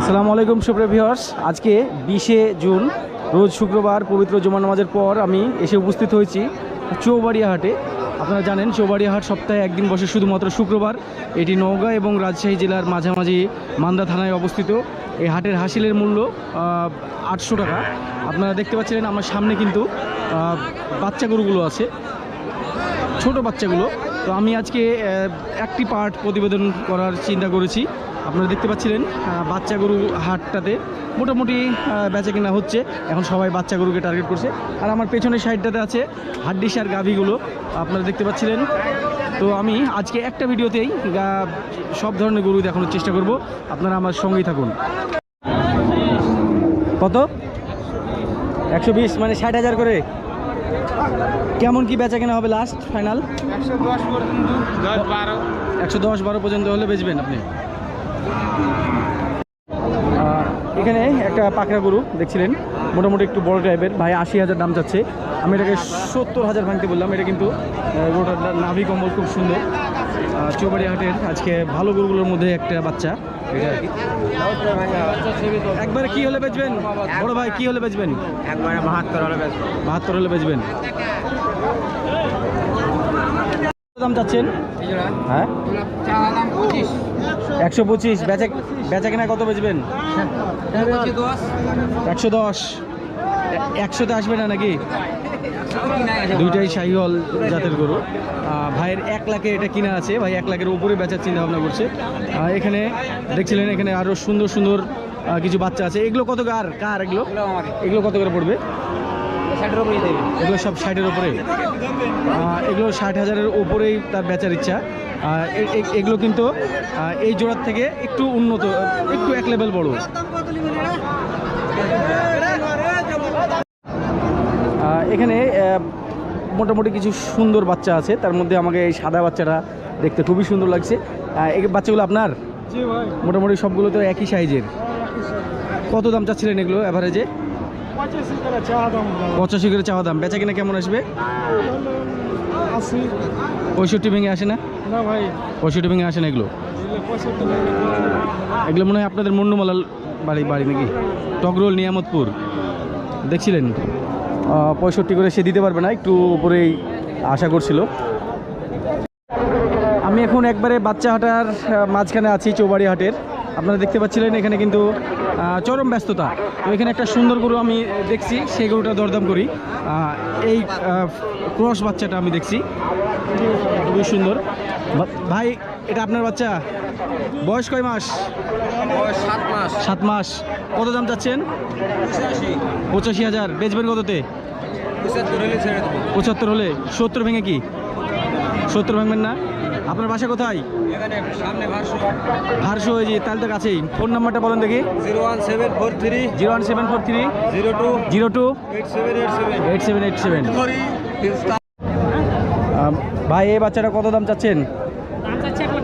আসসালামু আলাইকুম, সুপ্রিয় ভিউয়ার্স আজকে বিশে জুন, রোজ শুক্রবার পবিত্র জুমা নামাজের পর আমি এসে উপস্থিত হয়েছি চৌবাড়িয়া হাটে আপনারা জানেন চৌবাড়িয়া হাট সপ্তাহে একদিন বসে শুধুমাত্র শুক্রবার। এটি নওগাঁ এবং রাজশাহী জেলার মাঝামাঝি মান্দা থানায় অবস্থিত। এই হাটের হাসিলের মূল্য আটশো টাকা। আপনারা দেখতে পাচ্ছিলেন, আমার সামনে কিন্তু বাচ্চা গরুগুলো আছে। ছোট বাচ্চাগুলো। তো আমি আজকে একটি পার্ট প্রতিবেদন করার চিন্তা করেছি। আপনারা দেখতে পাচ্ছিলেন বাচ্চা গরু হাটটাতে মোটামুটি বেচা কেনা হচ্ছে। এখন সবাই বাচ্চা গরুকে টার্গেট করছে। আর আমার পেছনের সাইডটাতে আছে হাড্ডিস আর গাভিগুলো। আপনারা দেখতে পাচ্ছিলেন। তো আমি আজকে একটা ভিডিওতেই গা- সব ধরনের গরু দেখানোর চেষ্টা করব। আপনারা আমার সঙ্গেই থাকুন। কত? একশো বিশ মানে ষাট হাজার করে। কেমন কি বেচা কেনা হবে লাস্ট ফাইনাল একশো দশ পর্যন্ত একশো দশ বারো পর্যন্ত হলে বেচবেন আপনি। এখানে একটা পাকড়া গরু দেখছিলেন মোটামুটি একটু বড় টাইপের ভাই আশি হাজার দাম চাচ্ছে। আমি এটাকে সত্তর হাজার ভাঙতে বললাম এটা কিন্তু গরুটার নাভি কম্বল খুব সুন্দর। চৌবাড়ি হাটের আজকে ভালো গরুগুলোর মধ্যে একটা বাচ্চা। একবারে কি হলে বেচবেন? বড় ভাই কি হলে বেচবেন? একবারে বাহাত্তর হলে বেশ বাহাত্তর হলে বেচবেন। দাম চাচ্ছেন? হ্যাঁ? একশো পঁচিশ। বেচা বেচা কেনা কত বেচবেন? একশো দশ। একশোতে আসবে না নাকি? দুইটাই শাহিওয়াল জাতের গরু। ভাইয়ের এক লাখে এটা কিনা আছে। ভাই এক লাখের উপরে বেচার চিন্তা ভাবনা করছে। এখানে দেখছিলেন এখানে আরও সুন্দর সুন্দর কিছু বাচ্চা আছে। এগুলো কত কার কার এগুলো? এগুলো কত করে পড়বে? এগুলো সব ষাটের আহ, এগুলো ষাট হাজারের ওপরেই তার বেচার ইচ্ছা। এগুলো কিন্তু এই জোড়ার থেকে একটু উন্নত একটু এক লেভেল বড়। এখানে মোটামুটি কিছু সুন্দর বাচ্চা আছে। তার মধ্যে আমাকে এই সাদা বাচ্চাটা দেখতে খুবই সুন্দর লাগছে। এই বাচ্চাগুলো আপনার? মোটামুটি সবগুলো তো একই সাইজের কত দাম চাচ্ছিলেন এগুলো অ্যাভারেজে পঁচাশি করে চাওয়া দাম বেচা কিনা কেমন আসবে? পঁয়ষট্টি ভেঙে আসে না? না ভাই। পঁয়ষট্টি ভেঙে আসে না এগুলো? এগুলো মনে হয় আপনাদের মুন্ডুমালাল বাড়ি বাড়ি নাকি? টগরোল নিয়ামতপুর। দেখছিলেন? পঁয়ষট্টি করে সে দিতে পারবে না একটু উপরেই আশা করছিল। আমি এখন একবারে বাচ্চা হাটার মাঝখানে আছি চৌবাড়ি হাটের আপনারা দেখতে পাচ্ছিলেন এখানে কিন্তু চরম ব্যস্ততা। তো এখানে একটা সুন্দর গরু আমি দেখছি সেই গরুটা দরদাম করি। এই ক্রস বাচ্চাটা আমি দেখছি। খুবই সুন্দর। ভাই এটা আপনার বাচ্চা? বয়স কয় মাস? সাত মাস। সাত মাস। কত দাম চাচ্ছেন? পঁচাশি। হাজার। বেচবেন কততে? পঁচাত্তর হলে পঁচাত্তর হলে। সত্তর ভেঙে কি? সত্তর ভাঙবেন না? আপনার বাসা কোথায়? এখানে সামনে ভার্সন ভারসো হয়ে যে তাহলে তো কাছেই। ফোন নাম্বারটা বলেন দেখি। Zero one seven four three. Zero one seven four three. Zero two. Zero two. Eight seven eight seven. Eight seven eight seven. ভাই এই বাচ্চাটা কত দাম চাচ্ছেন?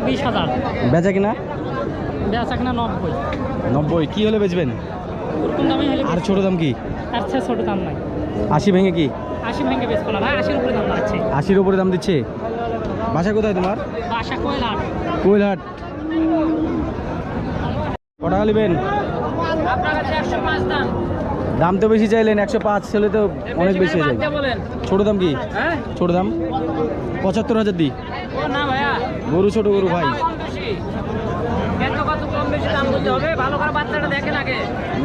বিশ হাজার। বেচা কিনা? বেচা কিনা নব্বই। নব্বই। কি হলে বেচবেন? দামে হলে আর ছোট দাম কি? ছোট দাম নাই। আশি ভেঙে কি? আশি ভেঙে না আশির উপরে দাম আশির উপরে দাম দিচ্ছে? বাসা কোথায় তোমার? কোয়েলহাট। কটা নেবেন? দাম। তো বেশি চাইলেন একশো পাঁচ ছেলে তো অনেক বেশি হয়ে ছোট দাম কি? হ্যাঁ? ছোট দাম? পঁচাত্তর হাজার ভাইয়া। গরু ছোট গরু ভাই।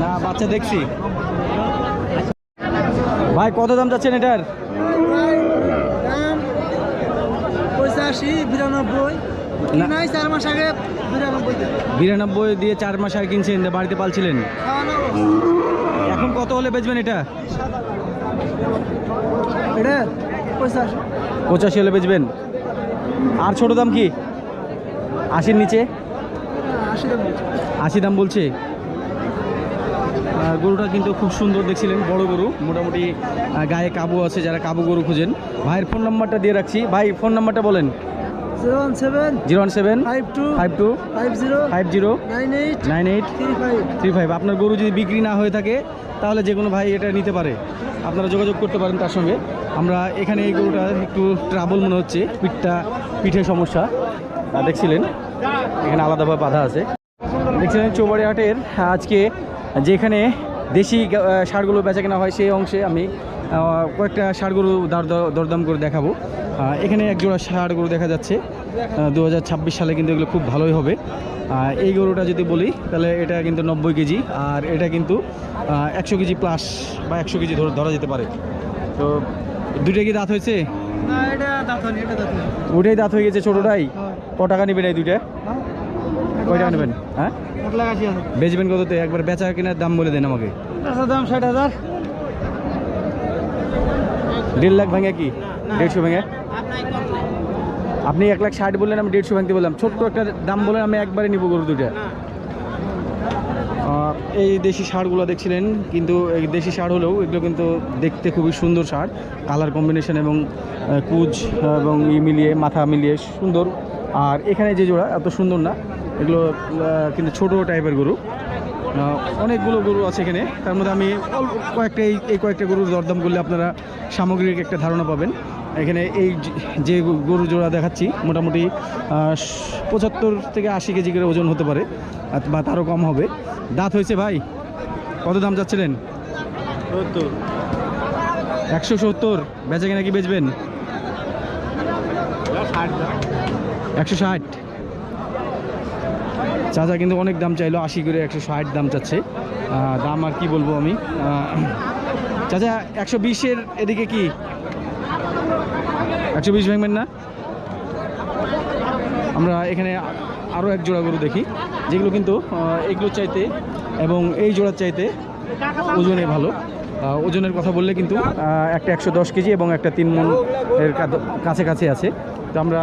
না বাচ্চা দেখছি। ভাই কত দাম যাচ্ছেন এটার? পঁচাশি বিরানব্বই। নাই চার মাস আগে বিরানব্বই বিরানব্বই দিয়ে চার মাস আগে কিনছেন বাড়িতে পালছিলেন? এখন কত হলে বেচবেন এটা? এটা পঁচাশি। পঁচাশি হলে বেচবেন? আর ছোট দাম কি? আশির নিচে? আশি দাম বলছে? গরুটা কিন্তু খুব সুন্দর দেখছিলেন বড় গরু মোটামুটি গায়ে কাবু আছে যারা কাবু গরু খুঁজেন। ভাইয়ের ফোন নাম্বারটা দিয়ে রাখছি। ভাই ফোন নাম্বারটা বলেন। আপনার গরু যদি বিক্রি না হয়ে থাকে তাহলে যে কোনো ভাই এটা নিতে পারে। আপনারা যোগাযোগ করতে পারেন তার সঙ্গে। আমরা এখানে এই গরুটা একটু ট্রাবল মনে হচ্ছে পিঠটা পিঠের সমস্যা। দেখছিলেন? এখানে আলাদাভাবে বাধা আছে। দেখছিলেন চৌবাড়ি হাটের আজকে যেখানে দেশি ষাঁড়গুলো বেচা কেনা হয় সেই অংশে আমি কয়েকটা ষাঁড় গরু দর দর- দরদাম করে দেখাবো। এখানে এক জোড়া ষাঁড় গরু দেখা যাচ্ছে। দু হাজার ছাব্বিশ সালে কিন্তু এগুলো খুব ভালোই হবে। এই গরুটা যদি বলি তাহলে এটা কিন্তু নব্বই কেজি আর এটা কিন্তু একশো কেজি প্লাস বা একশো কেজি ধরে ধরা যেতে পারে। তো দুইটা কি দাঁত হয়েছে? না ওটাই দাঁত হয়ে গেছে ছোটোটাই? হ্যাঁ। ক টাকা নেবেন এই দুইটা? কয় টাকা নেবেন হ্যাঁ বেচবেন কততে? একবার বেচা কেনার দাম বলে দেন আমাকে। দাম ষাট হাজার। দেড় লাখ ভাঙে কি? দেড়শো ভেঙে? আপনি এক লাখ ষাট বললেন আমি দেড়শো ভাঙতে বললাম। ছোট্ট একটা দাম বলে আমি একবারে নিব গরু দুটা এই দেশি ষাঁড়গুলো দেখছিলেন কিন্তু এই দেশি সার হলেও এগুলো কিন্তু দেখতে খুবই সুন্দর সার। কালার কম্বিনেশন এবং কুচ এবং ই মিলিয়ে মাথা মিলিয়ে সুন্দর। আর এখানে যে জোড়া এত সুন্দর না। এগুলো কিন্তু ছোট টাইপের গরু। অনেকগুলো গরু আছে এখানে। তার মধ্যে আমি অল্প কয়েকটা এই এই কয়েকটা গরুর দরদাম করলে আপনারা সামগ্রিক একটা ধারণা পাবেন। এখানে এই যে- গরু জোড়া দেখাচ্ছি মোটামুটি পঁচাত্তর থেকে আশি কেজি করে ওজন হতে পারে বা তারও কম হবে। দাঁত হয়েছে ভাই কত দাম চাচ্ছিলেন? একশো সত্তর বেচা কিনা কি বেচবেন? একশো ষাট। চাচা কিন্তু অনেক দাম চাইলো আশি করে একশো ষাট দাম চাচ্ছে। দাম আর কি বলব আমি? চাচা একশো বিশের এদিকে কি? একশো বিশ ভাঙবেন না? আমরা এখানে আরও এক জোড়া গরু দেখি যেগুলো কিন্তু আহ, এগুলোর চাইতে এবং এই জোড়ার চাইতে ওজনে ভালো। ওজনের কথা বললে কিন্তু একটা একশো দশ কেজি এবং একটা তিন মন এর কাছাকাছি আছে। তো আমরা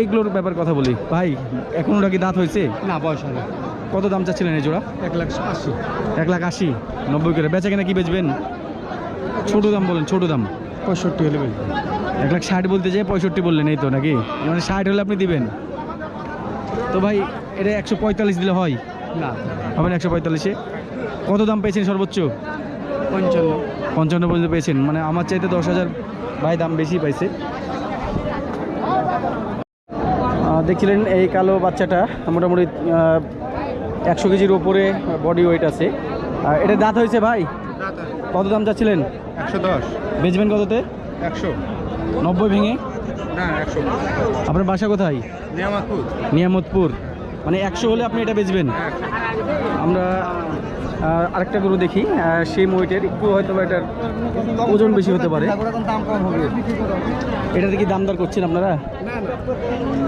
এইগুলোর ব্যাপার কথা বলি। ভাই এখন ওটা কি দাঁত হয়েছে? না বয়স হয় কত দাম চাচ্ছিলেন এই জোড়া? এক লাখ আশি। এক লাখ আশি নব্বই করে। বেচা কেনা কি বেচবেন? ছোট দাম বলেন ছোট দাম। পঁয়ষট্টি হলে বেশি এক লাখ ষাট বলতে চাই পঁয়ষট্টি বললেন এই তো নাকি? মানে ষাট হলে আপনি দিবেন। তো ভাই এটা একশো পঁয়তাল্লিশ দিলে হয়? না। হবেন একশো পঁয়তাল্লিশে? কত দাম পেয়েছেন সর্বোচ্চ? পঞ্চান্ন। পঞ্চান্ন পর্যন্ত পেয়েছেন। মানে আমার চাইতে দশ হাজার ভাই দাম বেশি পাইছে। দেখছিলেন এই কালো বাচ্চাটা মোটামুটি একশো কেজির ওপরে বডি ওয়েট আছে। আর এটা দাঁত হয়েছে ভাই? কত দাম চাচ্ছিলেন? একশো দশ। বেচবেন কততে? একশো। নব্বই ভেঙে? না একশো। আপনার বাসা কোথায়? নিয়ামাতপুর। নিয়ামতপুর। মানে একশো হলে আপনি এটা বেচবেন? আমরা আহ, আরেকটা গরু দেখি সেই মইটের একটু হয়তো বা এটার ওজন বেশি হতে পারে। এটাতে কি দাম দর করছেন আপনারা?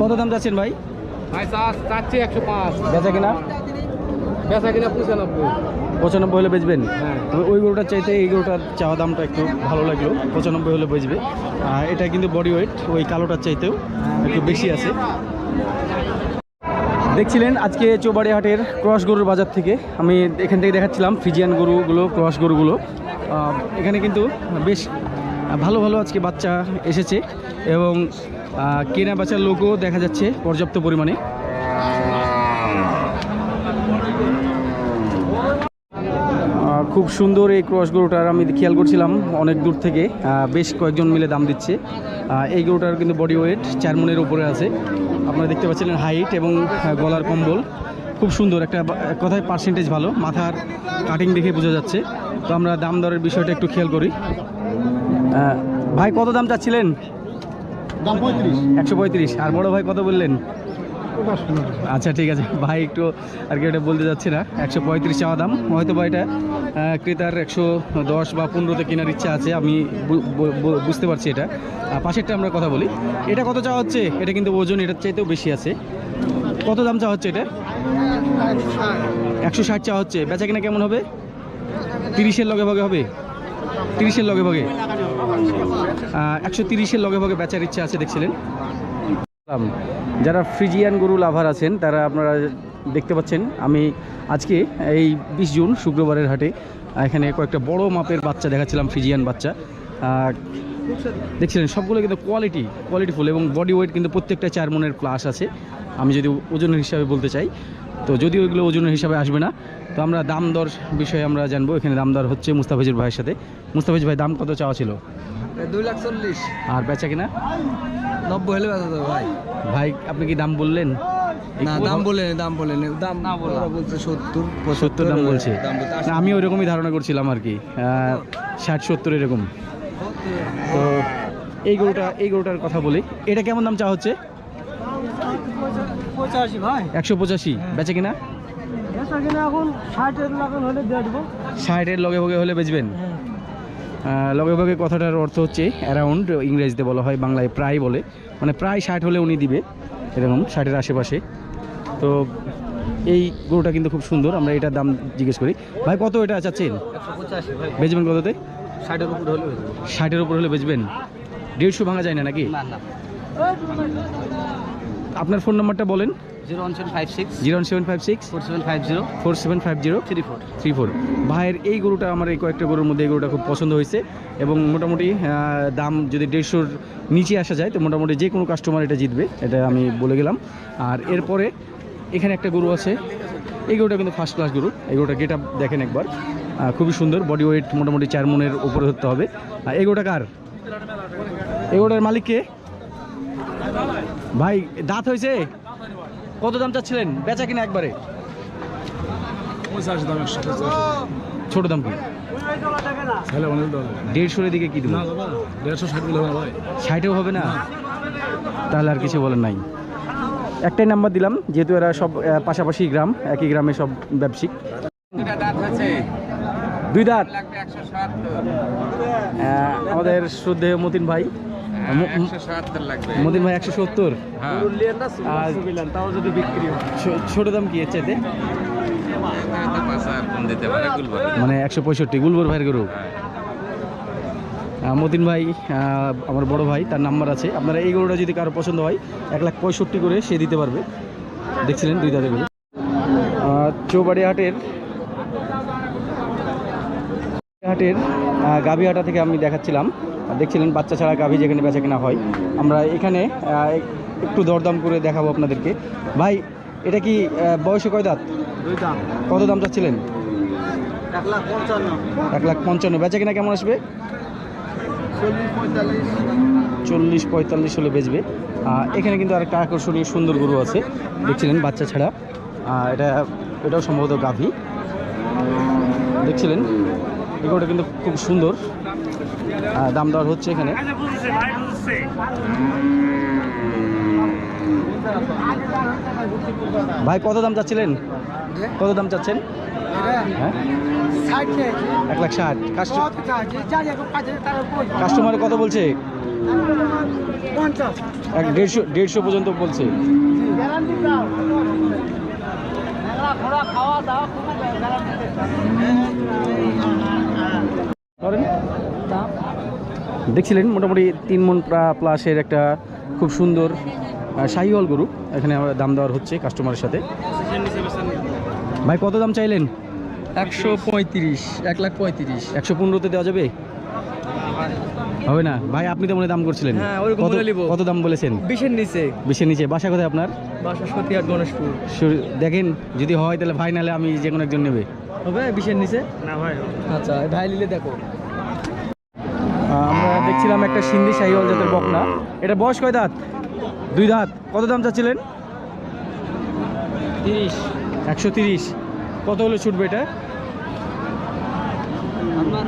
কত দাম যাচ্ছেন ভাই? বেচা কিনা? বেচা কিনা পঁচানব্বই। পঁচানব্বই হলে বেচবেন? হ্যাঁ। ওই গরুটার চাইতে এই গরুটার চাওয়া দামটা একটু ভালো লাগল। পঁচানব্বই হলে বেচবে। এটা কিন্তু বডি ওয়েট ওই কালোটার চাইতেও একটু বেশি আছে। দেখছিলেন আজকে চৌবাড়ি হাটের ক্রস গরুর বাজার থেকে। আমি এখান থেকে দেখাচ্ছিলাম ফিজিয়ান গরুগুলো, ক্রস গরুগুলো। এখানে কিন্তু বেশ ভালো ভালো আজকে বাচ্চা এসেছে এবং কেনা বেচার লোকও দেখা যাচ্ছে পর্যাপ্ত পরিমাণে। খুব সুন্দর এই ক্রস গরুটার আমি খেয়াল করছিলাম অনেক দূর থেকে বেশ কয়েকজন মিলে দাম দিচ্ছে। এই গরুটার কিন্তু বডি ওয়েট চার মনের উপরে আছে। আপনারা দেখতে পাচ্ছিলেন হাইট এবং গলার কম্বল। খুব সুন্দর একটা কথায় পার্সেন্টেজ ভালো মাথার কাটিং দেখে বোঝা যাচ্ছে। তো আমরা দাম দরের বিষয়টা একটু খেয়াল করি। ভাই কত দাম চাচ্ছিলেন? দাম পঁয়ত্রিশ। একশো পঁয়ত্রিশ। আর বড় ভাই কত বললেন? আচ্ছা ঠিক আছে। ভাই একটু আর কি এটা বলতে যাচ্ছি না। একশো পঁয়ত্রিশ চাওয়া দাম। হয়তো বা এটা ক্রেতার একশো দশ বা পনেরোতে কেনার ইচ্ছা আছে। আমি বুঝতে পারছি এটা। পাশেরটা আমরা কথা বলি। এটা কত চাওয়া হচ্ছে? এটা কিন্তু ওজন এটার চাইতেও বেশি আছে। কত দাম চাওয়া হচ্ছে এটা? একশো ষাট চাওয়া হচ্ছে। বেচা কিনা কেমন হবে? তিরিশের লগে ভাগে হবে? তিরিশের লগে ভাগে? একশো তিরিশের লগে ভাগে বেচার ইচ্ছা আছে, দেখছিলেন। যারা ফ্রিজিয়ান গরু লাভার আছেন, তারা আপনারা দেখতে পাচ্ছেন, আমি আজকে এই বিশ জুন শুক্রবারের হাটে এখানে কয়েকটা বড় মাপের বাচ্চা দেখাচ্ছিলাম, ফ্রিজিয়ান বাচ্চা। দেখছিলেন, সবগুলো কিন্তু কোয়ালিটি কোয়ালিটিফুল এবং বডি ওয়েট কিন্তু প্রত্যেকটা চার মনের প্লাস আছে। আমি যদি ওজনের হিসাবে বলতে চাই, তো যদি ওইগুলো ওজনের হিসাবে আসবে না, তো আমরা দাম দর বিষয়ে আমরা জানব। এখানে দাম দর হচ্ছে মুস্তাফিজুর ভাইয়ের সাথে। মুস্তাফিজ ভাই, দাম কত চাওয়া ছিল? দুই লাখ চল্লিশ। আর বেচা কিনা? নব্বই হলে বেচা যাবে ভাই। ভাই আপনি কি দাম বললেন? না দাম বলে দাম বলে দাম না বলা। বলছে সত্তর সত্তর দাম বলছে। না আমি ওইরকমই ধারণা করছিলাম আর কি। ষাট সত্তর এরকম। তো এই গরুটা এই গরুটার কথা বলি। এটা কেমন দাম চা হচ্ছে? একশো পঁচাশি। বেচে কিনা? বেচা কিনা ষাটের লগে ভগে হলে বেচবেন? আহ, লগে ভগে কথাটার অর্থ হচ্ছে অ্যারাউন্ড ইংরেজিতে বলা হয় বাংলায় প্রায় বলে। মানে প্রায় ষাট হলে উনি দিবে এরকম ষাটের আশেপাশে। তো এই গরুটা কিন্তু খুব সুন্দর আমরা এটার দাম জিজ্ঞেস করি। ভাই কত এটা চাচ্ছেন? বেচবেন কততে? ষাটের উপর হলে ষাটের উপর হলে বেচবেন? দেড়শো ভাঙা যায় না নাকি? আপনার ফোন নাম্বারটা বলেন। Zero one seven five six zero seven five six four seven five zero four seven five zero three four three four. ভাইয়ের এই গরুটা আমার এই কয়েকটা গরুর মধ্যে এই গরুটা খুব পছন্দ হয়েছে এবং মোটামুটি দাম যদি দেড়শোর নিচে আসা যায় তো মোটামুটি যে কোনো কাস্টমার এটা জিতবে এটা আমি বলে গেলাম। আর এরপরে এখানে একটা গরু আছে এই গরুটা কিন্তু ফার্স্ট ক্লাস গরু। এই গরুটা গেট আপ দেখেন একবার। খুবই সুন্দর বডি ওয়েট মোটামুটি চার মনের উপরে ধরতে হবে। আর এই গরুটা কার? এই গরুটার মালিক কে? ভাই দাঁত হয়েছে? কত দাম চাচ্ছিলেন? বেচা কিনা একবারে? ছোট দাম কি? তাহলে দেড়শোর দিকে কি দেবো? দেড়শো ষাট বলে ষাটেও হবে না? তাহলে আর কিছু বলার নাই। একটাই নাম্বার দিলাম যেহেতু এরা সব পাশাপাশি গ্রাম একই গ্রামে সব ব্যবসায়িক। দুটা দাঁত আছে। দুই দাঁত? আমাদের শ্রদ্ধেয় মতিন ভাই। ম- ম- সত্তর লাগবে। মতিন ভাই একশো সত্তর? হ্যাঁ। হয় ছোট দাম কি এর চাইতে? মানে একশো পঁয়ষট্টি গুলবর ভাইয়ের গরু? আহ, মতিন ভাই আমার বড় ভাই তার নাম্বার আছে। আপনারা এই গরুটা যদি কারও পছন্দ হয় এক লাখ পঁয়ষট্টি করে সে দিতে পারবে। দেখছিলেন দুই দাঁতের গরু চৌবাড়ি হাটের হাটের আহ, গাভীহাটা থেকে আমি দেখাচ্ছিলাম। দেখছিলেন বাচ্চা ছাড়া গাভী যেখানে বেচা কেনা হয়। আমরা এখানে একটু দরদাম করে দেখাবো আপনাদেরকে। ভাই এটা কি বয়সে কয় দাঁত? কত দাম চাচ্ছিলেন? এক লাখ পঞ্চান্ন। বেচা কিনা কেমন আসবে? চল্লিশ পঁয়তাল্লিশ। হলে বেচবে। এখানে কিন্তু আরেকটা আকর্ষণীয় সুন্দর গরু আছে। দেখছিলেন বাচ্চা ছাড়া। এটা এটাও সম্ভবত গাভী। দেখছিলেন? এই গরুটা কিন্তু খুব সুন্দর। দাম দর হচ্ছে এখানে। ভাই, কত দাম চাচ্ছিলেন? কত দাম চাচ্ছেন? হ্যাঁ? এক লাখ ষাট। কাস্টমার কত বলছে? এক দেড়শো দেড়শো পর্যন্ত বলছে। করেন দেখছিলেন মোটামুটি তিন মন প্লাসের একটা খুব সুন্দর শাহিওয়াল গরু। এখানে আমার দাম দেওয়ার হচ্ছে কাস্টমারের সাথে। ভাই কত দাম চাইলেন? একশো পঁয়ত্রিশ এক লাখ পঁয়ত্রিশ। একশো পনেরোতে দেওয়া যাবে? হবে না। ভাই আপনি তো মনে দাম করছিলেন। হ্যাঁ, কত- বলে নিবো। কত দাম বলেছেন? বিশের নিচে। বেশি নিচে। বাসা কোথায় আপনার? বাসা সতীহাট গণেশপুর। দেখেন যদি হয় তাহলে ভাই নাহলে আমি যে কোনো একজন নেবে। হবে বিশের নিচে? না ভাই। আচ্ছা ভাই নিলে দেখো। দেখছিলাম একটা সিন্ধি শাহিওয়াল জাতের বকনা। এটা বয়স কয় দাঁত? দুই দাঁত। কত দাম চাচ্ছিলেন? তিরিশ। একশো তিরিশ। কত হলে ছুটবে এটা? আপনার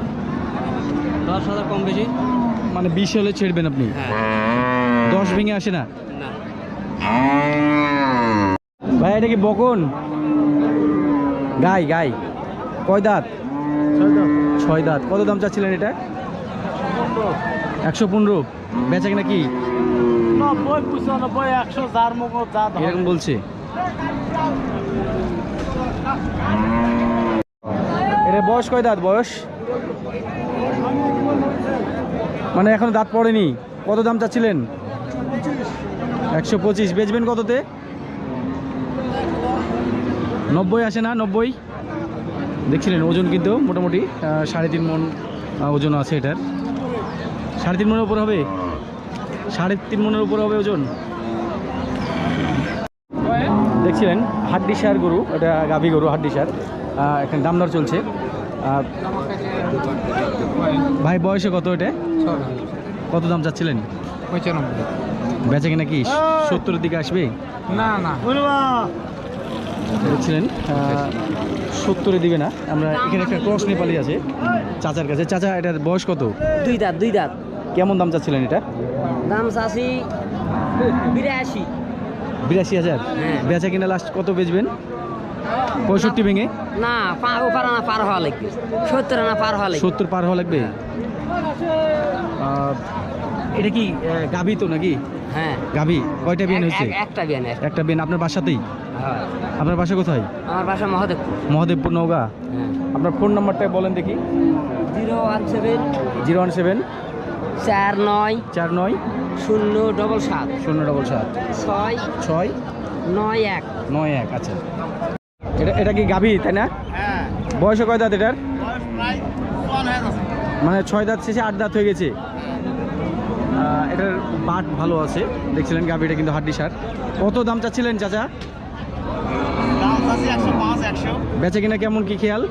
দশ হাজার কম বেশি। মানে বিশ হলে ছেড়বেন আপনি? হ্যাঁ। দশ ভেঙে আসে না? না। ভাই এটা কি বকন? গাই গাই। কয় দাঁত? ছয় দাঁত। কত দাম চাচ্ছিলেন এটা? একশো পনেরো। বেচা কিনা কি? নব্বই পঁচানব্বই একশো যার মুখ যা এরকম বলছে। এটা বয়স কয় দাঁত বয়স? মানে এখন দাঁত পড়েনি। কত দাম চাচ্ছিলেন? একশো পঁচিশ। বেচবেন কততে? নব্বই আসে না নব্বই? দেখছিলেন ওজন কিন্তু মোটামুটি সাড়ে তিন মন ওজন আছে এটার। সাড়ে তিন মনের উপর হবে? সাড়ে তিন মনের উপর হবে ওজন? দেখছিলেন হাড্ডি সার গরু এটা গাভী গরু হাড্ডি সার আহ, এখানে দাম দর চলছে ভাই বয়সে কত এটা? কত দাম চাচ্ছিলেন? পঁচানব্বই বেচে কিনা কি সত্তরের দিকে আসবে? না না। বলছিলেন সত্তরে দিবে না। আমরা এখানে একটা ক্রস নেপালি আছে। চাচার কাছে। চাচা এটার বয়স কত? দুই দাঁত দুই দাঁত। কেমন দাম চাচ্ছিলেন এটা? দাম চাষি বিরাশি। বিরাশি হাজার? হ্যাঁ। বেচা কিনা লাস্ট কত বেচবেন? পঁয়ষট্টি ভেঙে? না পা ওপার আনা পার হওয়া লাগবে। সত্তর আনা পার হওয়া লাগবে। সত্তর পার হওয়া লাগবে? আহ, এটা কি গাভী তো নাকি? হ্যাঁ। গাভী কয়টা বিয়ান হয়েছে? একটা বিয়ান একটা। একটা বিয়ান আপনার বাসাতেই? হ্যাঁ। আপনার বাসা কোথায়? আমার বাসা মহাদেবপুর। মহাদেবপুর নওগাঁ। হ্যাঁ। আপনার ফোন নাম্বারটা বলেন দেখি। Zero one seven zero one seven চার নয় চার নয় শূন্য ডবল সাত শূন্য ডবল সাত ছয় ছয় নয় এক। নয় এক আচ্ছা। এটা এটা কি গাভী তাই না? বয়সে কয় দাঁত এটার? মানে ছয় দাঁত শেষে আট দাঁত হয়ে গেছে। এটার বাট ভালো আছে। দেখছিলেন গাভীটা কিন্তু হাড্ডি সার। কত দাম চাচ্ছিলেন চাচা? বেচে কিনা কেমন কি খেয়াল?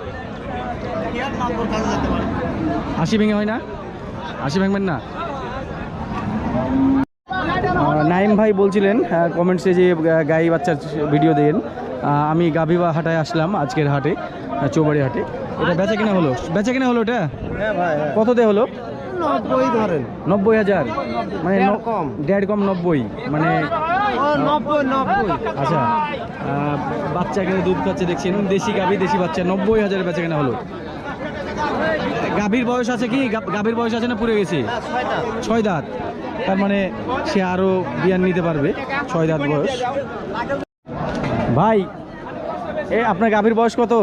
আশি ভেঙে হয় না? আশি ভাঙবেন না? নাইম ভাই বলছিলেন কমেন্টসে যে গাই বাচ্চার ভিডিও দেন। আমি গাভী বা হাটায় আসলাম আজকের হাটে চৌবাড়ি হাটে। এটা বেচা কিনা হলো? বেচা কিনা হলো এটা? হ্যাঁ কত দে হলো? নব্বই ধরেন। নব্বই হাজার। মানে কম। দেড় কম নব্বই মানে নব্বই নব্বই। আচ্ছা বাচ্চা কিনে দুধ খাচ্ছে দেখছেন দেশি গাভী দেশি বাচ্চা নব্বই হাজার বেচা কেনা হলো। গাভীর বয়স আছে কি? গাভীর বয়স আছে না পুড়ে গেছে? ছয় দাঁত। তার মানে সে আরও বিয়ান নিতে পারবে ছয় দাঁত বয়স। ভাই এ আপনার গাভীর বয়স কত?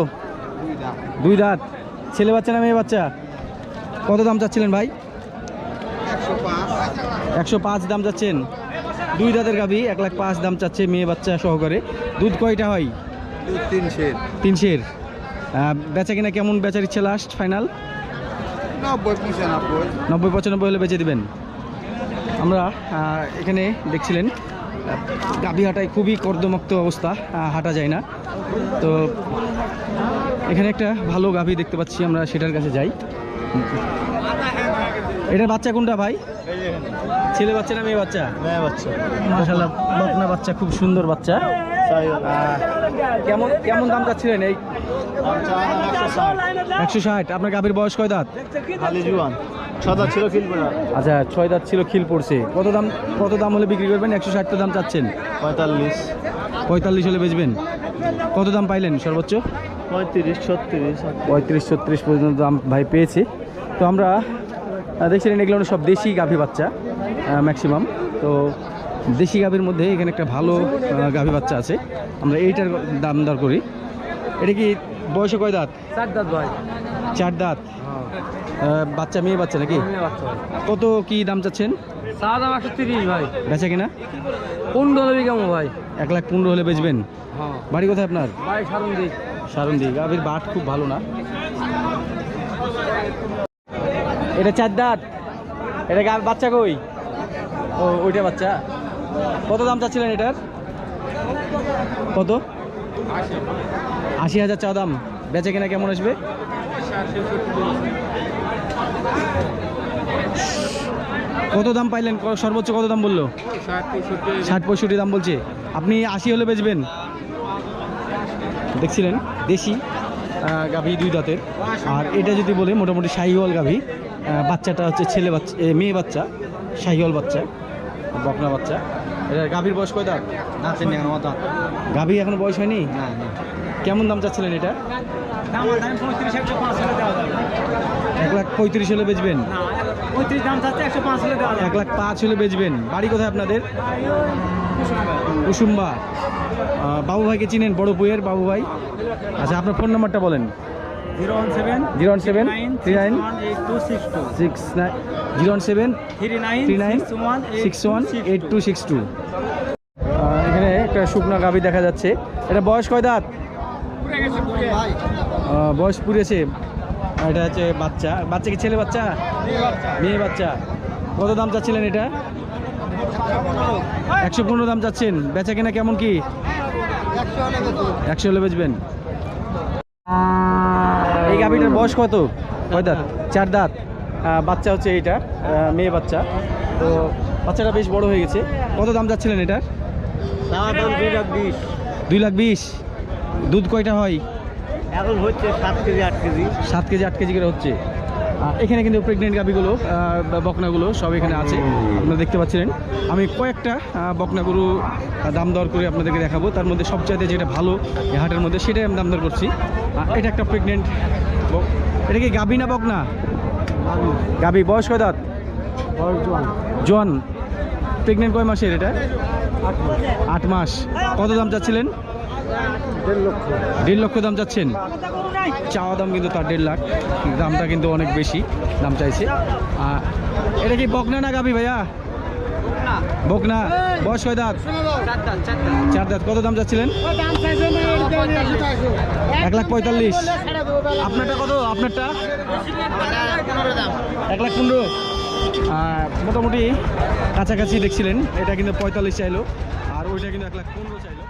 দুই দাঁত। ছেলে বাচ্চা না মেয়ে বাচ্চা? কত দাম চাচ্ছিলেন ভাই? একশো পাঁচ দাম চাচ্ছেন দুই দাঁতের গাভী এক লাখ পাঁচ দাম চাচ্ছে মেয়ে বাচ্চা সহকারে। দুধ কয়টা হয়? তিন সের। তিন শের আহ, বেচা কিনা কেমন? বেচার ইচ্ছে লাস্ট ফাইনাল নব্বই পঁচানব্বই। হলে বেচে দিবেন। আমরা এখানে দেখছিলেন গাভী হাটায় খুবই কর্দমাক্ত অবস্থা হাঁটা যায় না। তো এখানে একটা ভালো গাভী দেখতে পাচ্ছি আমরা সেটার কাছে যাই। এটার বাচ্চা কোনটা ভাই? ছেলে বাচ্চা না মেয়ে বাচ্চা? মেয়ে বাচ্চা। মাশাল্লাহ বকনা বাচ্চা খুব সুন্দর বাচ্চা। কেমন কেমন দাম চাচ্ছিলেন এই? একশো ষাট। আপনার গাভীর বয়স কয় দাঁত? ছিল আচ্ছা ছয় দাঁত ছিল খিল পড়ছে কত দাম কত দাম হলে বিক্রি করবেন? একশো ষাট দাম চাচ্ছেন। পঁয়তাল্লিশ। পঁয়তাল্লিশ হলে বেচবেন। কত দাম পাইলেন সর্বোচ্চ? পঁয়ত্রিশ ছত্রিশ। পঁয়ত্রিশ ছত্রিশ পর্যন্ত দাম ভাই পেয়েছে। তো আমরা দেখছিলেন এগুলো সব দেশি গাভী বাচ্চা ম্যাক্সিমাম তো দেশি গাভীর মধ্যে এখানে একটা ভালো গাভী বাচ্চা আছে। আমরা এইটার দাম দর করি। এটা কি বয়সে কয় দাঁত? চার দাঁত ভাই। চার দাঁত? বাচ্চা মেয়ে বাচ্চা নাকি? মেয়ে বাচ্চা ভাই। কত কি দাম চাচ্ছেন? চা দাম একশো তিরিশ ভাই। বেচা কিনা? পনেরো হলে কেমন ভাই। এক লাখ পনেরো হলে বেচবেন? হ্যাঁ। বাড়ি কোথায় আপনার? ভাই সারুন সারন্দি গাভীর বাট খুব ভালো না? এটা চার দাঁত। এটা গা- বাচ্চা কই? ও, ওইটা বাচ্চা। কত দাম চাচ্ছিলেন এটার? কত? আশি হাজার চা দাম। বেচে কিনা কেমন আসবে? কত দাম পাইলেন? সর্বোচ্চ কত দাম বলল? ষাট পঁয়ষট্টি দাম বলছে। আপনি আশি হলে বেচবেন। দেখছিলেন? দেশি গাভী দুই দাঁতের। আর এটা যদি বলে, মোটামুটি শাহিওয়াল গাভী। বাচ্চাটা হচ্ছে ছেলে বাচ্চা মেয়ে বাচ্চা শাহিওয়াল বাচ্চা বকনা বাচ্চা। এটা গাভীর বয়স কয় দাঁত? গাভী এখনও বয়স হয়নি? না না। কেমন দাম চাচ্ছিলেন এটা? এক লাখ পঁয়ত্রিশ হলে বেচবেন? এক লাখ পাঁচ হলে বেচবেন। বাড়ি কোথায় আপনাদের? কুসুম্বা। বাবু ভাইকে চিনেন বড় বইয়ের বাবু ভাই আচ্ছা আপনার ফোন নাম্বারটা বলেন। Zero one seven zero one seven three nine six two six nine zero one seven three nine three nine one six one eight two six two এখানে একটা শুকনা গাভি দেখা যাচ্ছে। এটা বয়স কয় দাঁত? আহ, বয়স পুড়েছে। এটা হচ্ছে বাচ্চা। বাচ্চা কি ছেলে বাচ্চা? মেয়ে বাচ্চা। কত দাম চাচ্ছিলেন এটা? একশো পনেরো। দাম চাচ্ছেন। বেচা কেনা কেমন কি? একশো হলে বেচবেন। গাভিটার বয়স কত? কয় দাঁত? চার দাঁত। বাচ্চা হচ্ছে এইটা মেয়ে বাচ্চা। তো বাচ্চাটা বেশ বড় হয়ে গেছে। কত দাম যাচ্ছিলেন এটার? দুই লাখ বিশ। দুই লাখ বিশ। দুধ কয়টা হয়? এখন হচ্ছে সাত কেজি আট কেজি। সাত কেজি আট কেজি করে হচ্ছে। এখানে কিন্তু প্রেগনেন্ট গাভিগুলো বকনাগুলো সব এখানে আছে। আপনারা দেখতে পাচ্ছিলেন। আমি কয়েকটা আহ, বকনা গরু দাম দর করে আপনাদেরকে দেখাবো। তার মধ্যে সবচাইতে যেটা ভালো হাটের মধ্যে সেটাই আমি দাম দর করছি। এটা একটা প্রেগনেন্ট এটা কি গাভি না বকনা? গাভি। বয়স কয় দাঁত? জন প্রেগনেন্ট কয় মাসের এটা? আট মাস। কত দাম চাচ্ছিলেন? দেড় লক্ষ। দাম চাচ্ছেন? চাওয়া দাম কিন্তু তার দেড় লাখ। দামটা কিন্তু অনেক বেশি দাম চাইছে। আর এটা কি বকনা না গাবি ভাইয়া? বকনা। বয়স কয় দাঁত? চার দাঁত। কত দাম চাচ্ছিলেন? এক লাখ পঁয়তাল্লিশ। আপনারটা কত? আপনারটা? এক লাখ পনেরো। মোটামুটি কাছাকাছি দেখছিলেন। এটা কিন্তু পঁয়তাল্লিশ চাইলো। আর ওইটা কিন্তু এক লাখ পনেরো চাইলো।